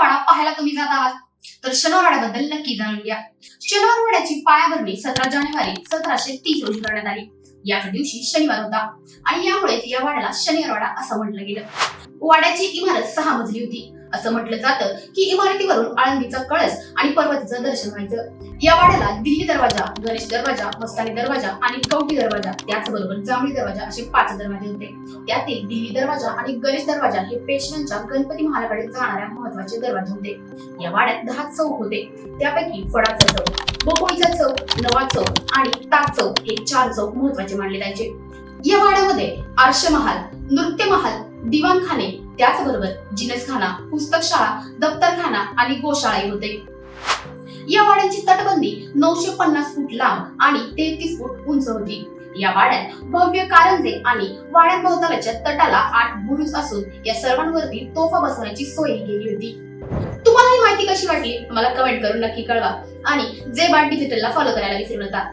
वाडा पाहायला तुम्ही जात आहात? तर शनिवारवाड्याबद्दल नक्की जाणून घ्या. शनिवारवाड्याची पायाभरणी सतरा जानेवारी सतराशे तीस रोजी करण्यात आली. याच दिवशी शनिवार होता आणि यामुळे या वाड्याला शनिवार असं म्हटलं गेलं. वाड्याची इमारत सहा मजली होती. असं म्हटलं जातं की इमारतीवरून आळंदीचा कळस आणि पर्वतीचं दर्शन व्हायचं. या वाड्याला दिल्ली दरवाजा गणेश दरवाजा मस्तानी दरवाजा आणि कवटी दरवाजा त्याचबरोबर जांभळी दरवाजा असे पाच दरवाजे होते. त्यातील दिल्ली दरवाजा आणि गणेश दरवाजा हे पेशव्यांच्या गणपती महालाकडे जाणाऱ्या महत्त्वाचे दरवाजे होते. या वाड्यात दहा चौक होते. त्यापैकी फडाचा चौक बोकोळीचा चौक नवा चौक आणि ताक चौक हे चार चौक महत्त्वाचे मानले जायचे. या वाड्यामध्ये आरशमहाल नृत्यमहाल दिवाणखाने त्याचबरोबर जिनसखाना पुस्तकशाळा दप्तरखाना आणि गोशाळाही होते. या वाड्यांची तटबंदी नऊशे पन्नास फूट लांब आणि तेहतीस फूट उंच होती. या वाड्यात भव्य कारंजे आणि वाड्यांभोवतालच्या तटाला आठ बुरुज असून या सर्वांवरती तोफा बसवण्याची सोय केली होती. तुम्हाला ही माहिती कशी वाटली? मला कमेंट करून नक्की कळवा. आणि जे बाट डिजिटलला फॉलो करायला विसरू नका.